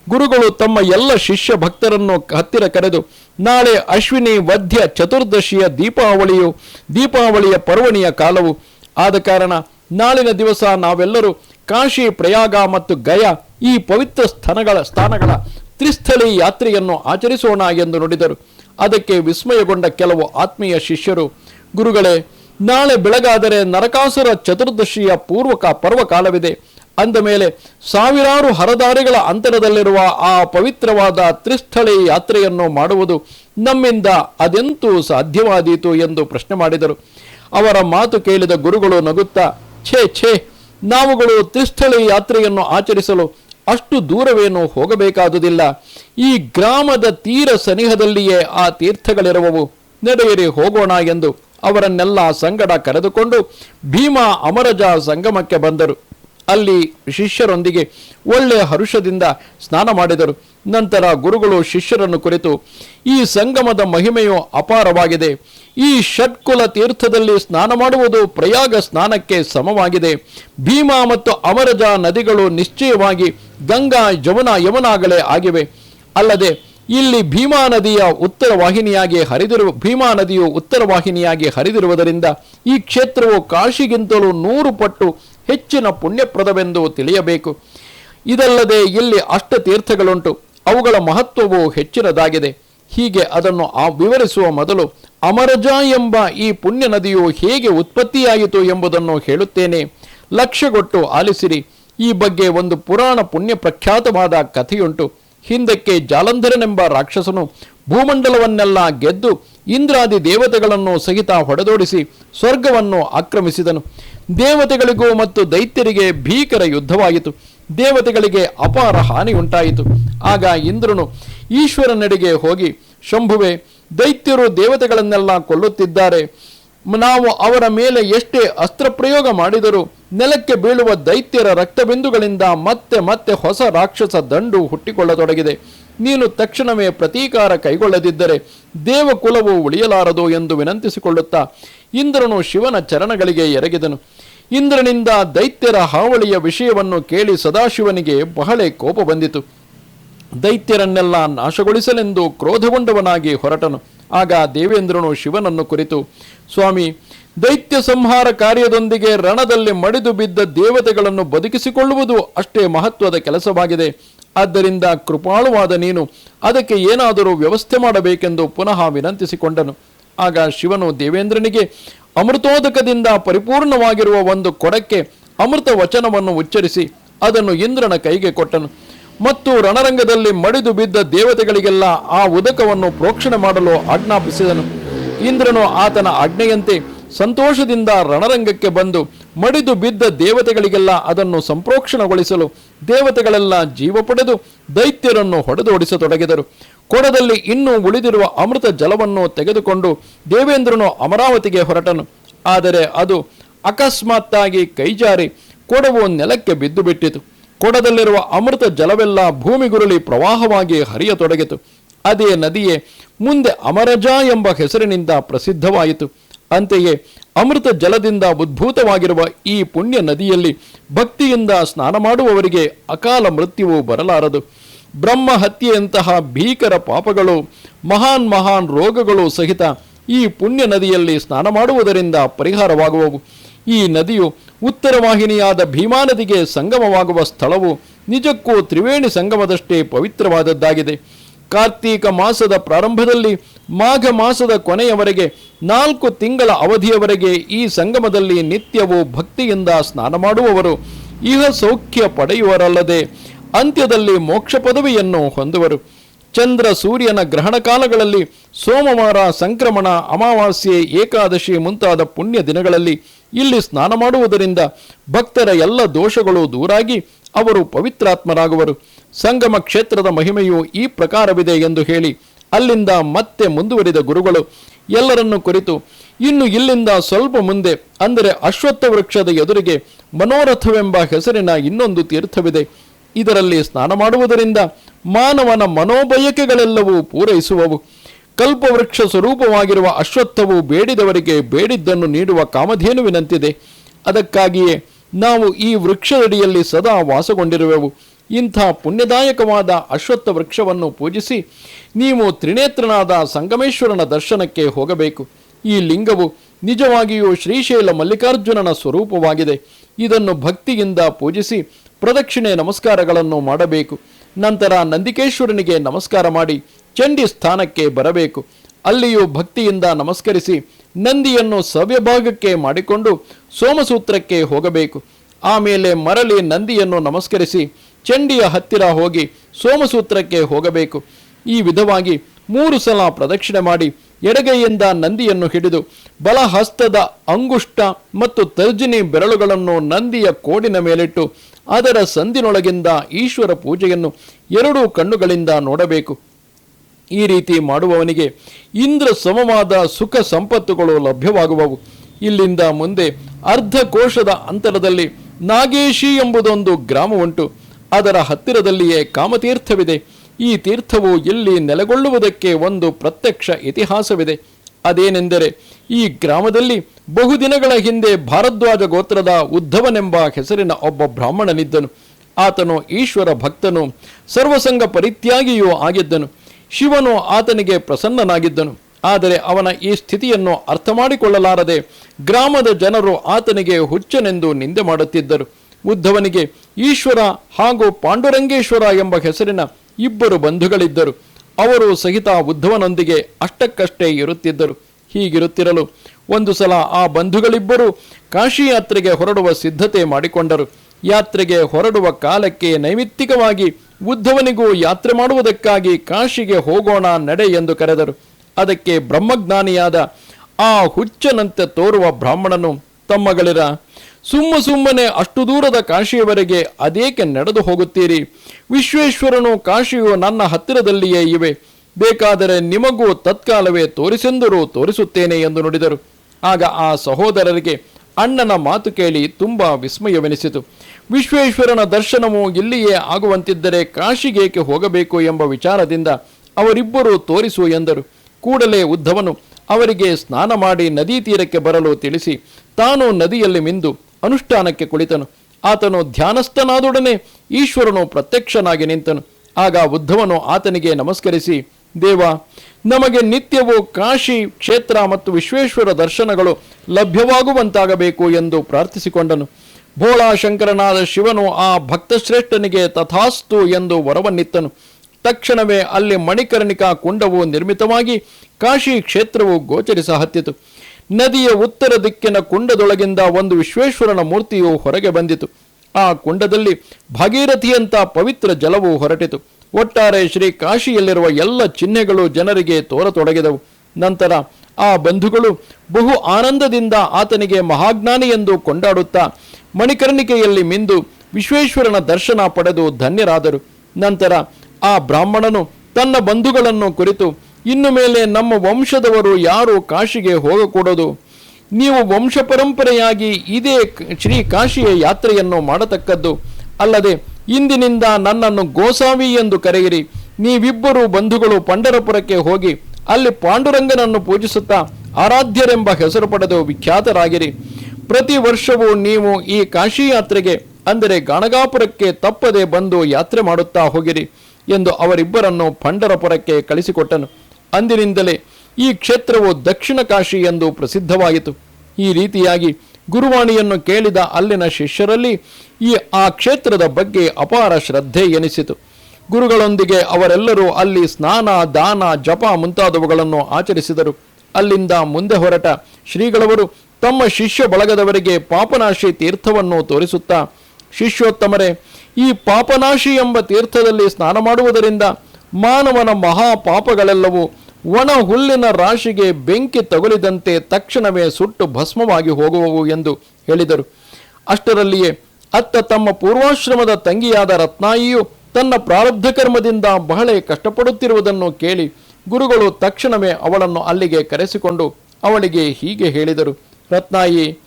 ಗುರುಗಳು ತಮ್ಮ ಎಲ್ಲ ಶಿಷ್ಯ ಭಕ್ತರನ್ನು ಹತ್ತಿರ ಕರೆದು, ನಾಳೆ ಅಶ್ವಿನಿ ವಧ್ಯ ಚತುರ್ದಶಿಯ ದೀಪಾವಳಿಯು ದೀಪಾವಳಿಯ ಪರ್ವಣಿಯ ಕಾಲವು. ಆದ ಕಾರಣ ನಾಳಿನ ದಿವಸ ನಾವೆಲ್ಲರೂ ಕಾಶಿ, ಪ್ರಯಾಗ ಮತ್ತು ಗಯ ಈ ಪವಿತ್ರ ಸ್ಥಾನಗಳ ಸ್ಥಾನಗಳ ತ್ರಿಸ್ಥಳಿ ಯಾತ್ರೆಯನ್ನು ಆಚರಿಸೋಣ ಎಂದು ನುಡಿದರು. ಅದಕ್ಕೆ ವಿಸ್ಮಯಗೊಂಡ ಕೆಲವು ಆತ್ಮೀಯ ಶಿಷ್ಯರು, ಗುರುಗಳೇ, ನಾಳೆ ಬೆಳಗಾದರೆ ನರಕಾಸುರ ಚತುರ್ದಶಿಯ ಪೂರ್ವಕ ಪರ್ವಕಾಲವಿದೆ. ಅಂದ ಮೇಲೆ ಸಾವಿರಾರು ಹರದಾರಿಗಳ ಅಂತರದಲ್ಲಿರುವ ಆ ಪವಿತ್ರವಾದ ತ್ರಿಸ್ಥಳಿ ಯಾತ್ರೆಯನ್ನು ಮಾಡುವುದು ನಮ್ಮಿಂದ ಅದೆಂತೂ ಸಾಧ್ಯವಾದೀತು ಎಂದು ಪ್ರಶ್ನೆ ಮಾಡಿದರು. ಅವರ ಮಾತು ಕೇಳಿದ ಗುರುಗಳು ನಗುತ್ತಾ, ಛೇ ಛೇ ನಾವುಗಳು ತ್ರಿಸ್ಥಳಿ ಯಾತ್ರೆಯನ್ನು ಆಚರಿಸಲು ಅಷ್ಟು ದೂರವೇನು ಹೋಗಬೇಕಾದುದಿಲ್ಲ. ಈ ಗ್ರಾಮದ ತೀರ ಸನಿಹದಲ್ಲಿಯೇ ಆ ತೀರ್ಥಗಳಿರುವವು. ನಡೆಯಿರಿ ಹೋಗೋಣ ಎಂದು ಅವರನ್ನೆಲ್ಲ ಸಂಗಡ ಕರೆದುಕೊಂಡು ಭೀಮಾ ಅಮರಜ ಸಂಗಮಕ್ಕೆ ಬಂದರು. ಅಲ್ಲಿ ಶಿಷ್ಯರೊಂದಿಗೆ ಒಳ್ಳೆಯ ಹರುಷದಿಂದ ಸ್ನಾನ ಮಾಡಿದರು. ನಂತರ ಗುರುಗಳು ಶಿಷ್ಯರನ್ನು ಕುರಿತು, ಈ ಸಂಗಮದ ಮಹಿಮೆಯು ಅಪಾರವಾಗಿದೆ. ಈ ಷಟ್ಕುಲ ತೀರ್ಥದಲ್ಲಿ ಸ್ನಾನ ಮಾಡುವುದು ಪ್ರಯಾಗ ಸ್ನಾನಕ್ಕೆ ಸಮವಾಗಿದೆ. ಭೀಮಾ ಮತ್ತು ಅಮರಜ ನದಿಗಳು ನಿಶ್ಚಯವಾಗಿ ಗಂಗಾ ಜಮುನಾ ಯಮುನಾಗಳೇ ಆಗಿವೆ. ಅಲ್ಲದೆ ಇಲ್ಲಿ ಭೀಮಾ ನದಿಯ ಉತ್ತರ ವಾಹಿನಿಯಾಗಿ ಹರಿದಿರುವ ಭೀಮಾ ನದಿಯು ಉತ್ತರ ವಾಹಿನಿಯಾಗಿ ಹರಿದಿರುವುದರಿಂದ ಈ ಕ್ಷೇತ್ರವು ಕಾಶಿಗಿಂತಲೂ ನೂರು ಪಟ್ಟು ಹೆಚ್ಚಿನ ಪುಣ್ಯಪ್ರದವೆಂದು ತಿಳಿಯಬೇಕು. ಇದಲ್ಲದೆ ಇಲ್ಲಿ ಅಷ್ಟ ತೀರ್ಥಗಳುಂಟು. ಅವುಗಳ ಮಹತ್ವವು ಹೆಚ್ಚಿನದಾಗಿದೆ. ಹೀಗೆ ಅದನ್ನು ಆ ವಿವರಿಸುವ ಮೊದಲು ಅಮರಜ ಎಂಬ ಈ ಪುಣ್ಯ ನದಿಯು ಹೇಗೆ ಉತ್ಪತ್ತಿಯಾಯಿತು ಎಂಬುದನ್ನು ಹೇಳುತ್ತೇನೆ. ಲಕ್ಷ್ಯಗೊಟ್ಟು ಆಲಿಸಿರಿ. ಈ ಬಗ್ಗೆ ಒಂದು ಪುರಾಣ ಪುಣ್ಯ ಪ್ರಖ್ಯಾತವಾದ ಕಥೆಯುಂಟು. ಹಿಂದಕ್ಕೆ ಜಾಲಂಧರನೆಂಬ ರಾಕ್ಷಸನು ಭೂಮಂಡಲವನ್ನೆಲ್ಲ ಗೆದ್ದು ಇಂದ್ರಾದಿ ದೇವತೆಗಳನ್ನು ಸಹಿತ ಹೊಡೆದೋಡಿಸಿ ಸ್ವರ್ಗವನ್ನು ಆಕ್ರಮಿಸಿದನು. ದೇವತೆಗಳಿಗೂ ಮತ್ತು ದೈತ್ಯರಿಗೆ ಭೀಕರ ಯುದ್ಧವಾಯಿತು. ದೇವತೆಗಳಿಗೆ ಅಪಾರ ಹಾನಿ ಉಂಟಾಯಿತು. ಆಗ ಇಂದ್ರನು ಈಶ್ವರನೆಡೆಗೆ ಹೋಗಿ, ಶಂಭುವೆ, ದೈತ್ಯರು ದೇವತೆಗಳನ್ನೆಲ್ಲ ಕೊಲ್ಲುತ್ತಿದ್ದಾರೆ. ನಾವು ಅವರ ಮೇಲೆ ಎಷ್ಟೇ ಅಸ್ತ್ರ ಪ್ರಯೋಗ ಮಾಡಿದರೂ ನೆಲಕ್ಕೆ ಬೀಳುವ ದೈತ್ಯರ ರಕ್ತಬಿಂದುಗಳಿಂದ ಮತ್ತೆ ಮತ್ತೆ ಹೊಸ ರಾಕ್ಷಸ ದಂಡು ಹುಟ್ಟಿಕೊಳ್ಳತೊಡಗಿದೆ. ನೀನು ತಕ್ಷಣವೇ ಪ್ರತೀಕಾರ ಕೈಗೊಳ್ಳದಿದ್ದರೆ ದೇವಕುಲವು ಉಳಿಯಲಾರದು ಎಂದು ವಿನಂತಿಸಿಕೊಳ್ಳುತ್ತಾ ಇಂದ್ರನು ಶಿವನ ಚರಣಗಳಿಗೆ ಎರಗಿದನು. ಇಂದ್ರನಿಂದ ದೈತ್ಯರ ಹಾವಳಿಯ ವಿಷಯವನ್ನು ಕೇಳಿ ಸದಾಶಿವನಿಗೆ ಬಹಳ ಕೋಪ ಬಂದಿತು. ದೈತ್ಯರನ್ನೆಲ್ಲ ನಾಶಗೊಳಿಸಲೆಂದು ಕ್ರೋಧಗೊಂಡವನಾಗಿ ಹೊರಟನು. ಆಗ ದೇವೇಂದ್ರನು ಶಿವನನ್ನು ಕುರಿತು, ಸ್ವಾಮಿ ದೈತ್ಯ ಸಂಹಾರ ಕಾರ್ಯದೊಂದಿಗೆ ರಣದಲ್ಲಿ ಮಡಿದು ಬಿದ್ದ ದೇವತೆಗಳನ್ನು ಬದುಕಿಸಿಕೊಳ್ಳುವುದು ಅಷ್ಟೇ ಮಹತ್ವದ ಕೆಲಸವಾಗಿದೆ. ಆದ್ದರಿಂದ ಕೃಪಾಳುವಾದ ನೀನು, ಅದಕ್ಕೆ ಏನಾದರೂ ವ್ಯವಸ್ಥೆ ಮಾಡಬೇಕೆಂದು ಪುನಃ ವಿನಂತಿಸಿಕೊಂಡನು. ಆಗ ಶಿವನು ದೇವೇಂದ್ರನಿಗೆ, ಅಮೃತೋದಕದಿಂದ ಪರಿಪೂರ್ಣವಾಗಿರುವ ಒಂದು ಕೊಡಕ್ಕೆ ಅಮೃತ ವಚನವನ್ನು ಉಚ್ಚರಿಸಿ, ಅದನ್ನು ಇಂದ್ರನ ಕೈಗೆ ಕೊಟ್ಟನು. ಮತ್ತು ರಣರಂಗದಲ್ಲಿ ಮಡಿದು ಬಿದ್ದ ದೇವತೆಗಳಿಗೆಲ್ಲ ಆ ಉದಕವನ್ನು ಪ್ರೋಕ್ಷಣೆ ಮಾಡಲು ಆಜ್ಞಾಪಿಸಿದನು. ಇಂದ್ರನು ಆತನ ಆಜ್ಞೆಯಂತೆ ಸಂತೋಷದಿಂದ ರಣರಂಗಕ್ಕೆ ಬಂದು ಮಡಿದು ಬಿದ್ದ ದೇವತೆಗಳಿಗೆಲ್ಲ ಅದನ್ನು ಸಂಪ್ರೋಕ್ಷಣಗೊಳಿಸಲು ದೇವತೆಗಳೆಲ್ಲ ಜೀವ ಪಡೆದು ದೈತ್ಯರನ್ನು ಹೊಡೆದೋಡಿಸತೊಡಗಿದರು. ಕೊಡದಲ್ಲಿ ಇನ್ನೂ ಉಳಿದಿರುವ ಅಮೃತ ಜಲವನ್ನು ತೆಗೆದುಕೊಂಡು ದೇವೇಂದ್ರನು ಅಮರಾವತಿಗೆ ಹೊರಟನು. ಆದರೆ ಅದು ಅಕಸ್ಮಾತ್ತಾಗಿ ಕೈಜಾರಿ ಕೊಡವು ನೆಲಕ್ಕೆ ಬಿದ್ದು ಬಿಟ್ಟಿತು. ಕೊಡದಲ್ಲಿರುವ ಅಮೃತ ಜಲವೆಲ್ಲ ಭೂಮಿಗುರುಳಿ ಪ್ರವಾಹವಾಗಿ ಹರಿಯತೊಡಗಿತು. ಅದೇ ನದಿಯೇ ಮುಂದೆ ಅಮರಜ ಎಂಬ ಹೆಸರಿನಿಂದ ಪ್ರಸಿದ್ಧವಾಯಿತು. ಅಂತೆಯೇ ಅಮೃತ ಜಲದಿಂದ ಉದ್ಭೂತವಾಗಿರುವ ಈ ಪುಣ್ಯ ನದಿಯಲ್ಲಿ ಭಕ್ತಿಯಿಂದ ಸ್ನಾನ ಮಾಡುವವರಿಗೆ ಅಕಾಲ ಮೃತ್ಯುವು ಬರಲಾರದು. ಬ್ರಹ್ಮ ಹತ್ಯೆಯಂತಹ ಭೀಕರ ಪಾಪಗಳು, ಮಹಾನ್ ಮಹಾನ್ ರೋಗಗಳು ಸಹಿತ ಈ ಪುಣ್ಯ ನದಿಯಲ್ಲಿ ಸ್ನಾನ ಮಾಡುವುದರಿಂದ ಪರಿಹಾರವಾಗುವವು. ಈ ನದಿಯು ಉತ್ತರ ವಾಹಿನಿಯಾದ ಭೀಮಾ ನದಿಗೆ ಸಂಗಮವಾಗುವ ಸ್ಥಳವು ನಿಜಕ್ಕೂ ತ್ರಿವೇಣಿ ಸಂಗಮದಷ್ಟೇ ಪವಿತ್ರವಾದದ್ದಾಗಿದೆ. ಕಾರ್ತೀಕ ಮಾಸದ ಪ್ರಾರಂಭದಲ್ಲಿ ಮಾಘ ಮಾಸದ ಕೊನೆಯವರೆಗೆ ನಾಲ್ಕು ತಿಂಗಳ ಅವಧಿಯವರೆಗೆ ಈ ಸಂಗಮದಲ್ಲಿ ನಿತ್ಯವೂ ಭಕ್ತಿಯಿಂದ ಸ್ನಾನ ಮಾಡುವವರು ಇಹ ಸೌಖ್ಯ ಪಡೆಯುವರಲ್ಲದೆ ಅಂತ್ಯದಲ್ಲಿ ಮೋಕ್ಷ ಪದವಿಯನ್ನು ಹೊಂದುವರು. ಚಂದ್ರ ಸೂರ್ಯನ ಗ್ರಹಣ ಕಾಲಗಳಲ್ಲಿ ಸೋಮವಾರ ಸಂಕ್ರಮಣ, ಅಮಾವಾಸ್ಯೆ, ಏಕಾದಶಿ ಮುಂತಾದ ಪುಣ್ಯ ದಿನಗಳಲ್ಲಿ ಇಲ್ಲಿ ಸ್ನಾನ ಮಾಡುವುದರಿಂದ ಭಕ್ತರ ಎಲ್ಲ ದೋಷಗಳು ದೂರಾಗಿ ಅವರು ಪವಿತ್ರಾತ್ಮರಾಗುವರು. ಸಂಗಮ ಕ್ಷೇತ್ರದ ಮಹಿಮೆಯು ಈ ಪ್ರಕಾರವಿದೆ ಎಂದು ಹೇಳಿ ಅಲ್ಲಿಂದ ಮತ್ತೆ ಮುಂದುವರಿದ ಗುರುಗಳು ಎಲ್ಲರನ್ನು ಕುರಿತು, ಇನ್ನು ಇಲ್ಲಿಂದ ಸ್ವಲ್ಪ ಮುಂದೆ, ಅಂದರೆ ಅಶ್ವತ್ಥ ವೃಕ್ಷದ ಎದುರಿಗೆ ಮನೋರಥವೆಂಬ ಹೆಸರಿನ ಇನ್ನೊಂದು ತೀರ್ಥವಿದೆ. ಇದರಲ್ಲಿ ಸ್ನಾನ ಮಾಡುವುದರಿಂದ ಮಾನವನ ಮನೋಬಯಕೆಗಳೆಲ್ಲವೂ ಪೂರೈಸುವವು. ಕಲ್ಪವೃಕ್ಷ ಸ್ವರೂಪವಾಗಿರುವ ಅಶ್ವತ್ಥವು ಬೇಡಿದವರಿಗೆ ಬೇಡಿದ್ದನ್ನು ನೀಡುವ ಕಾಮಧೇನುವಿನಂತಿದೆ. ಅದಕ್ಕಾಗಿಯೇ ನಾವು ಈ ವೃಕ್ಷದಡಿಯಲ್ಲಿ ಸದಾ ವಾಸಗೊಂಡಿರುವೆವು. ಇಂಥ ಪುಣ್ಯದಾಯಕವಾದ ಅಶ್ವತ್ಥ ವೃಕ್ಷವನ್ನು ಪೂಜಿಸಿ ನೀವು ತ್ರಿನೇತ್ರನಾದ ಸಂಗಮೇಶ್ವರನ ದರ್ಶನಕ್ಕೆ ಹೋಗಬೇಕು. ಈ ಲಿಂಗವು ನಿಜವಾಗಿಯೂ ಶ್ರೀಶೈಲ ಮಲ್ಲಿಕಾರ್ಜುನನ ಸ್ವರೂಪವಾಗಿದೆ. ಇದನ್ನು ಭಕ್ತಿಯಿಂದ ಪೂಜಿಸಿ ಪ್ರದಕ್ಷಿಣೆ ನಮಸ್ಕಾರಗಳನ್ನು ಮಾಡಬೇಕು. ನಂತರ ನಂದಿಕೇಶ್ವರನಿಗೆ ನಮಸ್ಕಾರ ಮಾಡಿ ಚಂಡಿ ಸ್ಥಾನಕ್ಕೆ ಬರಬೇಕು. ಅಲ್ಲಿಯೂ ಭಕ್ತಿಯಿಂದ ನಮಸ್ಕರಿಸಿ ನಂದಿಯನ್ನು ಸವ್ಯಭಾಗಕ್ಕೆ ಮಾಡಿಕೊಂಡು ಸೋಮಸೂತ್ರಕ್ಕೆ ಹೋಗಬೇಕು. ಆಮೇಲೆ ಮರಳಿ ನಂದಿಯನ್ನು ನಮಸ್ಕರಿಸಿ ಚಂಡಿಯ ಹತ್ತಿರ ಹೋಗಿ ಸೋಮಸೂತ್ರಕ್ಕೆ ಹೋಗಬೇಕು. ಈ ವಿಧವಾಗಿ ಮೂರು ಸಲ ಪ್ರದಕ್ಷಿಣೆ ಮಾಡಿ ಎಡಗೈಯಿಂದ ನಂದಿಯನ್ನು ಹಿಡಿದು ಬಲಹಸ್ತದ ಅಂಗುಷ್ಟ ಮತ್ತು ತರ್ಜಿನಿ ಬೆರಳುಗಳನ್ನು ನಂದಿಯ ಕೋಡಿನ ಮೇಲಿಟ್ಟು ಅದರ ಸಂದಿನೊಳಗಿಂದ ಈಶ್ವರ ಪೂಜೆಯನ್ನು ಎರಡೂ ಕಣ್ಣುಗಳಿಂದ ನೋಡಬೇಕು. ಈ ರೀತಿ ಮಾಡುವವನಿಗೆ ಇಂದ್ರ ಸಮವಾದ ಸುಖ ಸಂಪತ್ತುಗಳು ಲಭ್ಯವಾಗುವವು. ಇಲ್ಲಿಂದ ಮುಂದೆ ಅರ್ಧ ಕೋಶದ ಅಂತರದಲ್ಲಿ ನಾಗೇಶಿ ಎಂಬುದೊಂದು ಗ್ರಾಮ ಉಂಟು ಅದರ ಹತ್ತಿರದಲ್ಲಿಯೇ ಕಾಮತೀರ್ಥವಿದೆ. ಈ ತೀರ್ಥವು ಇಲ್ಲಿ ನೆಲೆಗೊಳ್ಳುವುದಕ್ಕೆ ಒಂದು ಪ್ರತ್ಯಕ್ಷ ಇತಿಹಾಸವಿದೆ. ಅದೇನೆಂದರೆ, ಈ ಗ್ರಾಮದಲ್ಲಿ ಬಹುದಿನಗಳ ಹಿಂದೆ ಭಾರದ್ವಾಜ ಗೋತ್ರದ ಉದ್ಧವನೆಂಬ ಹೆಸರಿನ ಒಬ್ಬ ಬ್ರಾಹ್ಮಣನಿದ್ದನು. ಆತನು ಈಶ್ವರ ಭಕ್ತನು, ಸರ್ವಸಂಗ ಪರಿತ್ಯಾಗಿಯೂ ಆಗಿದ್ದನು. ಶಿವನು ಆತನಿಗೆ ಪ್ರಸನ್ನನಾಗಿದ್ದನು. ಆದರೆ ಅವನ ಈ ಸ್ಥಿತಿಯನ್ನು ಅರ್ಥ ಮಾಡಿಕೊಳ್ಳಲಾರದೆ ಗ್ರಾಮದ ಜನರು ಆತನಿಗೆ ಹುಚ್ಚನೆಂದು ನಿಂದೆ ಮಾಡುತ್ತಿದ್ದರು. ಉದ್ಧವನಿಗೆ ಈಶ್ವರ ಹಾಗೂ ಪಾಂಡುರಂಗೇಶ್ವರ ಎಂಬ ಹೆಸರಿನ ಇಬ್ಬರು ಬಂಧುಗಳಿದ್ದರು. ಅವರು ಸಹಿತ ಉದ್ಧವನೊಂದಿಗೆ ಅಷ್ಟಕ್ಕಷ್ಟೇ ಇರುತ್ತಿದ್ದರು. ಹೀಗಿರುತ್ತಿರಲು ಒಂದು ಸಲ ಆ ಬಂಧುಗಳಿಬ್ಬರು ಕಾಶಿ ಯಾತ್ರೆಗೆ ಹೊರಡುವ ಸಿದ್ಧತೆ ಮಾಡಿಕೊಂಡರು. ಯಾತ್ರೆಗೆ ಹೊರಡುವ ಕಾಲಕ್ಕೆ ನೈಮಿತ್ತಿಕವಾಗಿ ಉದ್ಧವನಿಗೂ ಯಾತ್ರೆ ಮಾಡುವುದಕ್ಕಾಗಿ ಕಾಶಿಗೆ ಹೋಗೋಣ ನಡೆ ಎಂದು ಕರೆದರು. ಅದಕ್ಕೆ ಬ್ರಹ್ಮಜ್ಞಾನಿಯಾದ ಆ ಹುಚ್ಚನಂತೆ ತೋರುವ ಬ್ರಾಹ್ಮಣನು, ತಮ್ಮಗಳಿರ ಸುಮ್ಮ ಸುಮ್ಮನೆ ಅಷ್ಟು ದೂರದ ಕಾಶಿಯವರೆಗೆ ಅದೇಕೆ ನಡೆದು ಹೋಗುತ್ತೀರಿ? ವಿಶ್ವೇಶ್ವರನು ಕಾಶಿಯು ನನ್ನ ಹತ್ತಿರದಲ್ಲಿಯೇ ಇವೆ. ಬೇಕಾದರೆ ನಿಮಗೂ ತತ್ಕಾಲವೇ ತೋರಿಸೆಂದರೂ ತೋರಿಸುತ್ತೇನೆ ಎಂದು ನುಡಿದರು. ಆಗ ಆ ಸಹೋದರರಿಗೆ ಅಣ್ಣನ ಮಾತು ಕೇಳಿ ತುಂಬಾ ವಿಸ್ಮಯವೆನಿಸಿತು. ವಿಶ್ವೇಶ್ವರನ ದರ್ಶನವು ಇಲ್ಲಿಯೇ ಆಗುವಂತಿದ್ದರೆ ಕಾಶಿಗೇಕೆ ಹೋಗಬೇಕು ಎಂಬ ವಿಚಾರದಿಂದ ಅವರಿಬ್ಬರು ತೋರಿಸು ಎಂದರು. ಕೂಡಲೇ ಉದ್ಧವನು ಅವರಿಗೆ ಸ್ನಾನ ಮಾಡಿ ನದಿ ತೀರಕ್ಕೆ ಬರಲು ತಿಳಿಸಿ ತಾನು ನದಿಯಲ್ಲಿ ಮಿಂದು ಅನುಷ್ಠಾನಕ್ಕೆ ಕುಳಿತನು. ಆತನು ಧ್ಯಾನಸ್ಥನಾದೊಡನೆ ಈಶ್ವರನು ಪ್ರತ್ಯಕ್ಷನಾಗಿ ನಿಂತನು. ಆಗ ಉದ್ಧವನು ಆತನಿಗೆ ನಮಸ್ಕರಿಸಿ, ದೇವ, ನಮಗೆ ನಿತ್ಯವೂ ಕಾಶಿ ಕ್ಷೇತ್ರ ಮತ್ತು ವಿಶ್ವೇಶ್ವರ ದರ್ಶನಗಳು ಲಭ್ಯವಾಗುವಂತಾಗಬೇಕು ಎಂದು ಪ್ರಾರ್ಥಿಸಿಕೊಂಡನು. ಭೋಳಾಶಂಕರನಾದ ಶಿವನು ಆ ಭಕ್ತಶ್ರೇಷ್ಠನಿಗೆ ತಥಾಸ್ತು ಎಂದು ವರವನ್ನಿತ್ತನು. ತಕ್ಷಣವೇ ಅಲ್ಲಿ ಮಣಿಕರ್ಣಿಕಾ ಕುಂಡವು ನಿರ್ಮಿತವಾಗಿ ಕಾಶಿ ಕ್ಷೇತ್ರವು ಗೋಚರಿಸ ಹತ್ತಿತು ನದಿಯ ಉತ್ತರ ದಿಕ್ಕಿನ ಕುಂಡದೊಳಗಿಂದ ಒಂದು ವಿಶ್ವೇಶ್ವರನ ಮೂರ್ತಿಯು ಹೊರಗೆ ಬಂದಿತು. ಆ ಕುಂಡದಲ್ಲಿ ಭಾಗೀರಥಿಯಂಥ ಪವಿತ್ರ ಜಲವು ಹೊರಟಿತು. ಒಟ್ಟಾರೆ ಶ್ರೀ ಕಾಶಿಯಲ್ಲಿರುವ ಎಲ್ಲ ಚಿಹ್ನೆಗಳು ಜನರಿಗೆ ತೋರತೊಡಗಿದವು. ನಂತರ ಆ ಬಂಧುಗಳು ಬಹು ಆನಂದದಿಂದ ಆತನಿಗೆ ಮಹಾಜ್ಞಾನಿ ಎಂದು ಕೊಂಡಾಡುತ್ತಾ ಮಣಿಕರ್ಣಿಕೆಯಲ್ಲಿ ಮಿಂದು ವಿಶ್ವೇಶ್ವರನ ದರ್ಶನ ಪಡೆದು ಧನ್ಯರಾದರು. ನಂತರ ಆ ಬ್ರಾಹ್ಮಣನು ತನ್ನ ಬಂಧುಗಳನ್ನು ಕುರಿತು ಇನ್ನು ಮೇಲೆ ನಮ್ಮ ವಂಶದವರು ಯಾರು ಕಾಶಿಗೆ ಹೋಗಕೂಡದು? ನೀವು ವಂಶ ಪರಂಪರೆಯಾಗಿ ಇದೇ ಶ್ರೀ ಕಾಶಿಯ ಯಾತ್ರೆಯನ್ನು ಮಾಡತಕ್ಕದ್ದು. ಅಲ್ಲದೆ, ಇಂದಿನಿಂದ ನನ್ನನ್ನು ಗೋಸಾವಿ ಎಂದು ಕರೆಯಿರಿ. ನೀವಿಬ್ಬರು ಬಂಧುಗಳು ಪಂಡರಪುರಕ್ಕೆ ಹೋಗಿ ಅಲ್ಲಿ ಪಾಂಡುರಂಗನನ್ನು ಪೂಜಿಸುತ್ತಾ ಆರಾಧ್ಯರೆಂಬ ಹೆಸರು ಪಡೆದು ವಿಖ್ಯಾತರಾಗಿರಿ. ಪ್ರತಿ ವರ್ಷವೂ ನೀವು ಈ ಕಾಶಿ ಯಾತ್ರೆಗೆ, ಅಂದರೆ ಗಾಣಗಾಪುರಕ್ಕೆ ತಪ್ಪದೆ ಬಂದು ಯಾತ್ರೆ ಮಾಡುತ್ತಾ ಹೋಗಿರಿ ಎಂದು ಅವರಿಬ್ಬರನ್ನು ಪಂಡರಪುರಕ್ಕೆ ಕಳಿಸಿಕೊಟ್ಟನು. ಅಂದಿನಿಂದಲೇ ಈ ಕ್ಷೇತ್ರವು ದಕ್ಷಿಣ ಕಾಶಿ ಎಂದು ಪ್ರಸಿದ್ಧವಾಯಿತು. ಈ ರೀತಿಯಾಗಿ ಗುರುವಾಣಿಯನ್ನು ಕೇಳಿದ ಅಲ್ಲಿನ ಶಿಷ್ಯರಲ್ಲಿ ಈ ಆ ಕ್ಷೇತ್ರದ ಬಗ್ಗೆ ಅಪಾರ ಶ್ರದ್ಧೆ ಎನಿಸಿತು. ಗುರುಗಳೊಂದಿಗೆ ಅವರೆಲ್ಲರೂ ಅಲ್ಲಿ ಸ್ನಾನ, ದಾನ, ಜಪ ಮುಂತಾದವುಗಳನ್ನು ಆಚರಿಸಿದರು. ಅಲ್ಲಿಂದ ಮುಂದೆ ಹೊರಟ ಶ್ರೀಗಳವರು ತಮ್ಮ ಶಿಷ್ಯ ಬಳಗದವರಿಗೆ ಪಾಪನಾಶಿ ತೀರ್ಥವನ್ನು ತೋರಿಸುತ್ತಾ, ಶಿಷ್ಯೋತ್ತಮರೇ, ಈ ಪಾಪನಾಶಿ ಎಂಬ ತೀರ್ಥದಲ್ಲಿ ಸ್ನಾನ ಮಾಡುವುದರಿಂದ ಮಾನವನ ಮಹಾ ಪಾಪಗಳೆಲ್ಲವೂ ಒಣ ಹುಲ್ಲಿನ ರಾಶಿಗೆ ಬೆಂಕಿ ತಗುಲಿದಂತೆ ತಕ್ಷಣವೇ ಸುಟ್ಟು ಭಸ್ಮವಾಗಿ ಹೋಗುವವು ಎಂದು ಹೇಳಿದರು. ಅಷ್ಟರಲ್ಲಿಯೇ ಅತ್ತ ತಮ್ಮ ಪೂರ್ವಾಶ್ರಮದ ತಂಗಿಯಾದ ರತ್ನಾಯಿಯು ತನ್ನ ಪ್ರಾರಬ್ಧ ಕರ್ಮದಿಂದ ಬಹಳ ಕಷ್ಟಪಡುತ್ತಿರುವುದನ್ನು ಕೇಳಿ ಗುರುಗಳು ತಕ್ಷಣವೇ ಅವಳನ್ನು ಅಲ್ಲಿಗೆ ಕರೆಸಿಕೊಂಡು ಅವಳಿಗೆ ಹೀಗೆ ಹೇಳಿದರು. ರತ್ನಾಯಿ,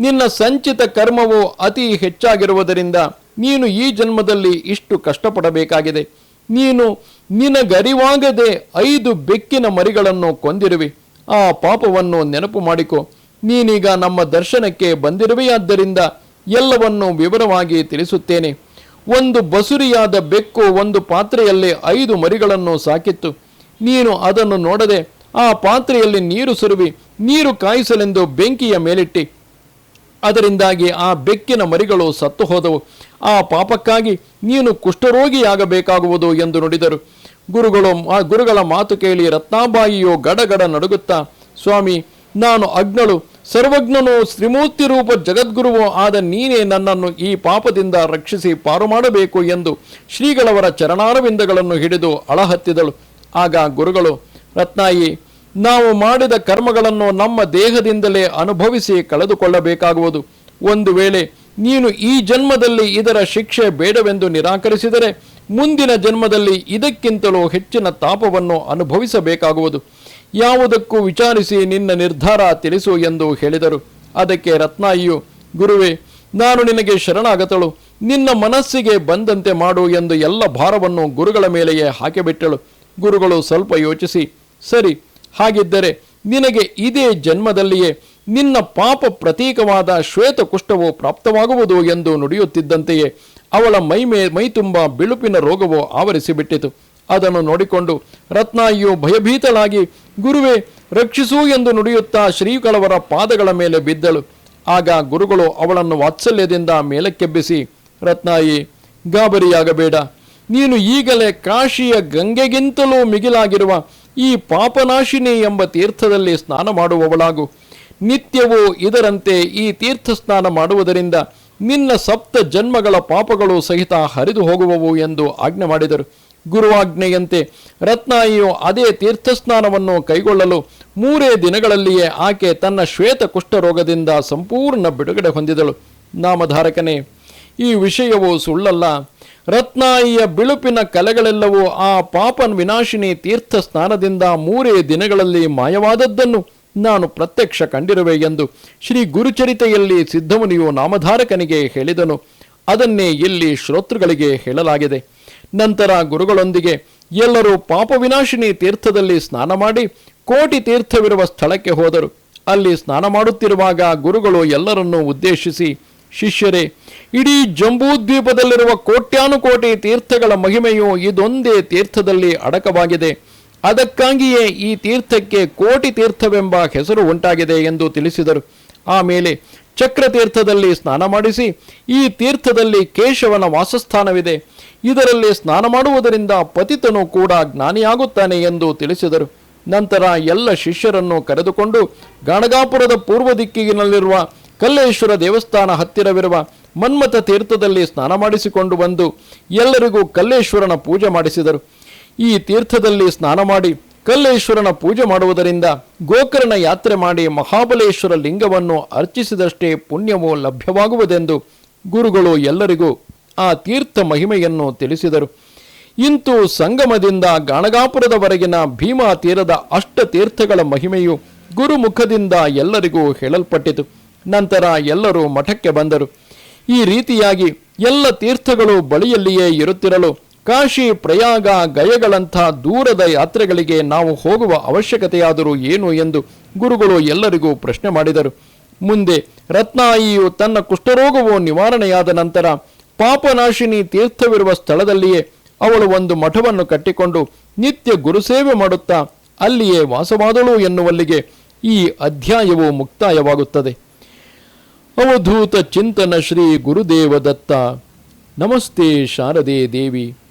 ನಿನ್ನ ಸಂಚಿತ ಕರ್ಮವು ಅತಿ ಹೆಚ್ಚಾಗಿರುವುದರಿಂದ ನೀನು ಈ ಜನ್ಮದಲ್ಲಿ ಇಷ್ಟು ಕಷ್ಟಪಡಬೇಕಾಗಿದೆ. ನೀನು ನಿನಗರಿವಾಗದೆ ಐದು ಬೆಕ್ಕಿನ ಮರಿಗಳನ್ನು ಕೊಂದಿರುವಿ. ಆ ಪಾಪವನ್ನು ನೆನಪು ಮಾಡಿಕೊ. ನೀನೀಗ ನಮ್ಮ ದರ್ಶನಕ್ಕೆ ಬಂದಿರುವೆಯಾದ್ದರಿಂದ ಎಲ್ಲವನ್ನು ವಿವರವಾಗಿ ತಿಳಿಸುತ್ತೇನೆ. ಒಂದು ಬಸುರಿಯಾದ ಬೆಕ್ಕು ಒಂದು ಪಾತ್ರೆಯಲ್ಲಿ ಐದು ಮರಿಗಳನ್ನು ಸಾಕಿತ್ತು. ನೀನು ಅದನ್ನು ನೋಡದೆ ಆ ಪಾತ್ರೆಯಲ್ಲಿ ನೀರು ಸುರುವಿ. ನೀರು ಕಾಯಿಸಲೆಂದು ಬೆಂಕಿಯ ಮೇಲಿಟ್ಟಿ. ಅದರಿಂದಾಗಿ ಆ ಬೆಕ್ಕಿನ ಮರಿಗಳು ಸತ್ತು ಹೋದವು ಆ ಪಾಪಕ್ಕಾಗಿ ನೀನು ಕುಷ್ಠರೋಗಿಯಾಗಬೇಕಾಗುವುದು ಎಂದು ನುಡಿದರು. ಗುರುಗಳು ಆ ಗುರುಗಳ ಮಾತು ಕೇಳಿ ರತ್ನಾಬಾಯಿಯೋ ಗಡಗಡ ನಡುಗುತ್ತಾ, ಸ್ವಾಮಿ, ನಾನು ಅಗ್ನಳು. ಸರ್ವಜ್ಞನು ಶ್ರೀಮೂರ್ತಿ ರೂಪ ಜಗದ್ಗುರುವೋ ಆದ ನೀನೇ ನನ್ನನ್ನು ಈ ಪಾಪದಿಂದ ರಕ್ಷಿಸಿ ಪಾರು ಮಾಡಬೇಕು ಎಂದು ಶ್ರೀಗಳವರ ಚರಣಾರವಿಂದಗಳನ್ನು ಹಿಡಿದು ಅಳಹತ್ತಿದಳು. ಆಗ ಗುರುಗಳು, ರತ್ನಾಯಿ, ನಾವು ಮಾಡಿದ ಕರ್ಮಗಳನ್ನು ನಮ್ಮ ದೇಹದಿಂದಲೇ ಅನುಭವಿಸಿ ಕಳೆದುಕೊಳ್ಳಬೇಕಾಗುವುದು. ಒಂದು ವೇಳೆ ನೀನು ಈ ಜನ್ಮದಲ್ಲಿ ಇದರ ಶಿಕ್ಷೆ ಬೇಡವೆಂದು ನಿರಾಕರಿಸಿದರೆ ಮುಂದಿನ ಜನ್ಮದಲ್ಲಿ ಇದಕ್ಕಿಂತಲೂ ಹೆಚ್ಚಿನ ತಾಪವನ್ನು ಅನುಭವಿಸಬೇಕಾಗುವುದು. ಯಾವುದಕ್ಕೂ ವಿಚಾರಿಸಿ ನಿನ್ನ ನಿರ್ಧಾರ ತಿಳಿಸು ಎಂದು ಹೇಳಿದರು. ಅದಕ್ಕೆ ರತ್ನಾಯಿಯು, ಗುರುವೇ, ನಾನು ನಿನಗೆ ಶರಣಾಗತಳು. ನಿನ್ನ ಮನಸ್ಸಿಗೆ ಬಂದಂತೆ ಮಾಡು ಎಂದು ಎಲ್ಲ ಭಾರವನ್ನು ಗುರುಗಳ ಮೇಲೆಯೇ ಹಾಕಿಬಿಟ್ಟಳು. ಗುರುಗಳು ಸ್ವಲ್ಪ ಯೋಚಿಸಿ, ಸರಿ, ಹಾಗಿದ್ದರೆ ನಿನಗೆ ಇದೇ ಜನ್ಮದಲ್ಲಿಯೇ ನಿನ್ನ ಪಾಪ ಪ್ರತೀಕವಾದ ಶ್ವೇತ ಕುಷ್ಠವು ಪ್ರಾಪ್ತವಾಗುವುದು ಎಂದು ನುಡಿಯುತ್ತಿದ್ದಂತೆಯೇ ಅವಳ ಮೈ ಮೇ ಮೈತುಂಬ ಬಿಳುಪಿನ ರೋಗವು ಆವರಿಸಿಬಿಟ್ಟಿತು. ಅದನ್ನು ನೋಡಿಕೊಂಡು ರತ್ನಾಯಿಯು ಭಯಭೀತಳಾಗಿ, ಗುರುವೇ, ರಕ್ಷಿಸು ಎಂದು ನುಡಿಯುತ್ತಾ ಶ್ರೀಗಳವರ ಪಾದಗಳ ಮೇಲೆ ಬಿದ್ದಳು. ಆಗ ಗುರುಗಳು ಅವಳನ್ನು ವಾತ್ಸಲ್ಯದಿಂದ ಮೇಲಕ್ಕೆಬ್ಬಿಸಿ, ರತ್ನಾಯಿ, ಗಾಬರಿಯಾಗಬೇಡ. ನೀನು ಈಗಲೇ ಕಾಶಿಯ ಗಂಗೆಗಿಂತಲೂ ಮಿಗಿಲಾಗಿರುವ ಈ ಪಾಪನಾಶಿನಿ ಎಂಬ ತೀರ್ಥದಲ್ಲಿ ಸ್ನಾನ ಮಾಡುವವಳಾಗು. ನಿತ್ಯವೂ ಇದರಂತೆ ಈ ತೀರ್ಥ ಸ್ನಾನ ಮಾಡುವುದರಿಂದ ನಿನ್ನ ಸಪ್ತ ಜನ್ಮಗಳ ಪಾಪಗಳು ಸಹಿತ ಹರಿದು ಹೋಗುವವು ಎಂದು ಆಜ್ಞೆ ಮಾಡಿದರು. ಗುರುವಾಜ್ಞೆಯಂತೆ ರತ್ನಾಯಿಯು ಅದೇ ತೀರ್ಥಸ್ನಾನವನ್ನು ಕೈಗೊಳ್ಳಲು ಮೂರೇ ದಿನಗಳಲ್ಲಿಯೇ ಆಕೆ ತನ್ನ ಶ್ವೇತ ಕುಷ್ಠರೋಗದಿಂದ ಸಂಪೂರ್ಣ ಬಿಡುಗಡೆ ಹೊಂದಿದಳು. ನಾಮಧಾರಕನೇ, ಈ ವಿಷಯವು ಸುಳ್ಳಲ್ಲ. ರತ್ನಾಯಿಯ ಬಿಳುಪಿನ ಕಲೆಗಳೆಲ್ಲವೂ ಆ ಪಾಪನ್ ವಿನಾಶಿನಿ ತೀರ್ಥ ಸ್ನಾನದಿಂದ ಮೂರೇ ದಿನಗಳಲ್ಲಿ ಮಾಯವಾದದ್ದನ್ನು ನಾನು ಪ್ರತ್ಯಕ್ಷ ಕಂಡಿರುವೆ ಎಂದು ಶ್ರೀ ಗುರುಚರಿತೆಯಲ್ಲಿ ಸಿದ್ಧಮುನಿಯು ನಾಮಧಾರಕನಿಗೆ ಹೇಳಿದನು. ಅದನ್ನೇ ಇಲ್ಲಿ ಶ್ರೋತೃಗಳಿಗೆ ಹೇಳಲಾಗಿದೆ. ನಂತರ ಗುರುಗಳೊಂದಿಗೆ ಎಲ್ಲರೂ ಪಾಪವಿನಾಶಿನಿ ತೀರ್ಥದಲ್ಲಿ ಸ್ನಾನ ಮಾಡಿ ಕೋಟಿ ತೀರ್ಥವಿರುವ ಸ್ಥಳಕ್ಕೆ ಹೋದರು. ಅಲ್ಲಿ ಸ್ನಾನ ಮಾಡುತ್ತಿರುವಾಗ ಗುರುಗಳು ಎಲ್ಲರನ್ನೂ ಉದ್ದೇಶಿಸಿ, ಶಿಷ್ಯರೇ, ಇಡೀ ಜಂಬೂದ್ವೀಪದಲ್ಲಿರುವ ಕೋಟ್ಯಾನುಕೋಟಿ ತೀರ್ಥಗಳ ಮಹಿಮೆಯು ಇದೊಂದೇ ತೀರ್ಥದಲ್ಲಿ ಅಡಕವಾಗಿದೆ. ಅದಕ್ಕಾಗಿಯೇ ಈ ತೀರ್ಥಕ್ಕೆ ಕೋಟಿ ತೀರ್ಥವೆಂಬ ಹೆಸರು ಉಂಟಾಗಿದೆ ಎಂದು ತಿಳಿಸಿದರು. ಆಮೇಲೆ ಚಕ್ರತೀರ್ಥದಲ್ಲಿ ಸ್ನಾನ ಮಾಡಿಸಿ, ಈ ತೀರ್ಥದಲ್ಲಿ ಕೇಶವನ ವಾಸಸ್ಥಾನವಿದೆ. ಇದರಲ್ಲಿ ಸ್ನಾನ ಮಾಡುವುದರಿಂದ ಪತಿತನು ಕೂಡ ಜ್ಞಾನಿಯಾಗುತ್ತಾನೆ ಎಂದು ತಿಳಿಸಿದರು. ನಂತರ ಎಲ್ಲ ಶಿಷ್ಯರನ್ನು ಕರೆದುಕೊಂಡು ಗಾಣಗಾಪುರದ ಪೂರ್ವ ದಿಕ್ಕಿನಲ್ಲಿರುವ ಕಲ್ಲೇಶ್ವರ ದೇವಸ್ಥಾನ ಹತ್ತಿರವಿರುವ ಮನ್ಮಥ ತೀರ್ಥದಲ್ಲಿ ಸ್ನಾನ ಮಾಡಿಸಿಕೊಂಡು ಬಂದು ಎಲ್ಲರಿಗೂ ಕಲ್ಲೇಶ್ವರನ ಪೂಜೆ ಮಾಡಿಸಿದರು. ಈ ತೀರ್ಥದಲ್ಲಿ ಸ್ನಾನ ಮಾಡಿ ಕಲ್ಲೇಶ್ವರನ ಪೂಜೆ ಮಾಡುವುದರಿಂದ ಗೋಕರ್ಣ ಯಾತ್ರೆ ಮಾಡಿ ಮಹಾಬಲೇಶ್ವರ ಲಿಂಗವನ್ನು ಅರ್ಚಿಸಿದಷ್ಟೇ ಪುಣ್ಯವು ಲಭ್ಯವಾಗುವುದೆಂದು ಗುರುಗಳು ಎಲ್ಲರಿಗೂ ಆ ತೀರ್ಥ ಮಹಿಮೆಯನ್ನು ತಿಳಿಸಿದರು. ಇಂತೂ ಸಂಗಮದಿಂದ ಗಾಣಗಾಪುರದವರೆಗಿನ ಭೀಮಾ ತೀರದ ಅಷ್ಟ ತೀರ್ಥಗಳ ಮಹಿಮೆಯು ಗುರುಮುಖದಿಂದ ಎಲ್ಲರಿಗೂ ಹೇಳಲ್ಪಟ್ಟಿತು. ನಂತರ ಎಲ್ಲರೂ ಮಠಕ್ಕೆ ಬಂದರು. ಈ ರೀತಿಯಾಗಿ ಎಲ್ಲ ತೀರ್ಥಗಳು ಬಳಿಯಲ್ಲಿಯೇ ಇರುತ್ತಿರಲು ಕಾಶಿ ಪ್ರಯಾಗ ಗಯಗಳಂಥ ದೂರದ ಯಾತ್ರೆಗಳಿಗೆ ನಾವು ಹೋಗುವ ಅವಶ್ಯಕತೆಯಾದರೂ ಏನು ಎಂದು ಗುರುಗಳು ಎಲ್ಲರಿಗೂ ಪ್ರಶ್ನೆ ಮಾಡಿದರು. ಮುಂದೆ, ರತ್ನಾಯಿಯು ತನ್ನ ಕುಷ್ಠರೋಗವು ನಿವಾರಣೆಯಾದ ನಂತರ ಪಾಪನಾಶಿನಿ ತೀರ್ಥವಿರುವ ಸ್ಥಳದಲ್ಲಿಯೇ ಅವಳು ಒಂದು ಮಠವನ್ನು ಕಟ್ಟಿಕೊಂಡು ನಿತ್ಯ ಗುರುಸೇವೆ ಮಾಡುತ್ತಾ ಅಲ್ಲಿಯೇ ವಾಸವಾದಳು ಎನ್ನುವಲ್ಲಿಗೆ ಈ ಅಧ್ಯಾಯವು ಮುಕ್ತಾಯವಾಗುತ್ತದೆ. ಅವಧೂತ ಚಿಂತನ ಶ್ರೀ ಗುರುದೇವ ದತ್ತ ನಮಸ್ತೆ ಶಾರದೆ ದೇವಿ.